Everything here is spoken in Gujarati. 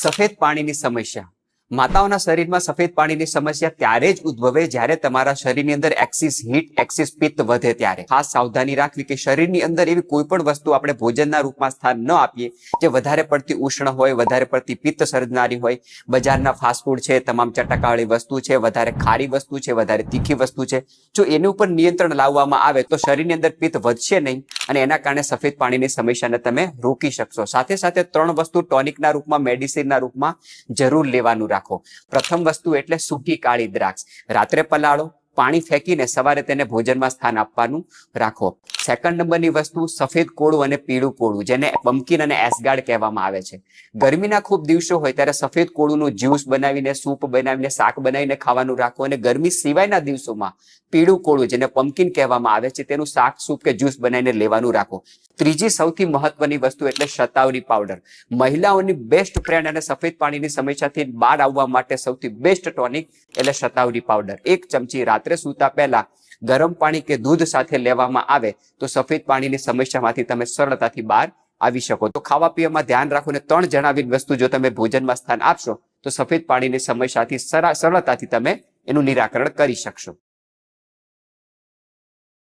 સફેદ પાણીની સમસ્યા. માતાઓના શરીરમાં સફેદ પાણીની સમસ્યા ત્યારે જ ઉદ્ભવે જ્યારે તમારા શરીરની અંદર એક્સિસ હીટ એક્સિસ પિત્ત વધે ત્યારે. ખાસ સાવધાની રાખવી કે શરીરની અંદર એવી કોઈ પણ વસ્તુ આપણે ભોજનના રૂપમાં સ્થાન ન આપીએ, જે વધારે પડતી ઉષ્ણ હોય, વધારે પડતી પિત્ત સર્જનારી હોય. બજારના ફાસ્ટફૂડ છે, તમામ ચટાકાવાળી વસ્તુ છે, વધારે ખારી વસ્તુ છે, વધારે તીખી વસ્તુ છે. જો એની ઉપર નિયંત્રણ લાવવામાં આવે તો શરીરની અંદર પિત્ત વધશે નહીં અને એના કારણે સફેદ પાણીની સમસ્યાને તમે રોકી શકશો. સાથે સાથે ત્રણ વસ્તુ ટોનિકના રૂપમાં, મેડિસિનના રૂપમાં જરૂર લેવાનું રાખો. પ્રથમ વસ્તુ એટલે સૂકી કાળી દ્રાક્ષ. રાત્રે પલાળો, પાણી ફેંકીને સવારે તેને ભોજનમાં સ્થાન આપવાનું રાખો. સેકન્ડ નંબરની વસ્તુ સફેદ કોળું અને પીળું કોળું, જેને પમ્પકિન અને એસગાર્ડ કહેવામાં આવે છે. ગરમીના ખૂબ દિવસો હોય ત્યારે સફેદ કોળુંનું જ્યુસ બનાવીને, સૂપ બનાવીને, શાક બનાવીને ખાવાનું રાખો અને ગરમી સિવાયના દિવસોમાં પીળું કોળું, જેને પમ્પકિન કહેવામાં આવે છે, તેનું શાક, સૂપ કે જ્યુસ બનાવીને લેવાનું રાખો. ત્રીજી સૌથી મહત્વની વસ્તુ એટલે શતાવરી પાવડર. મહિલાઓની બેસ્ટ ફ્રેન્ડ અને સફેદ પાણીની સમસ્યાથી બહાર આવવા માટે સૌથી બેસ્ટ ટોનિક એટલે શતાવરી પાવડર. એક ચમચી રાત્રે સૂતા પહેલા ગરમ પાણી કે દૂધ સાથે લેવામાં આવે તો સફેદ પાણીની સમસ્યામાંથી તમે સરળતાથી બહાર આવી શકો. તો ખાવા પીવામાં ધ્યાન રાખો ને ત્રણ જણાવી વસ્તુ જો તમે ભોજનમાં સ્થાન આપશો તો સફેદ પાણીની સમસ્યાથી સરા- સરળતાથી તમે એનું નિરાકરણ કરી શકશો.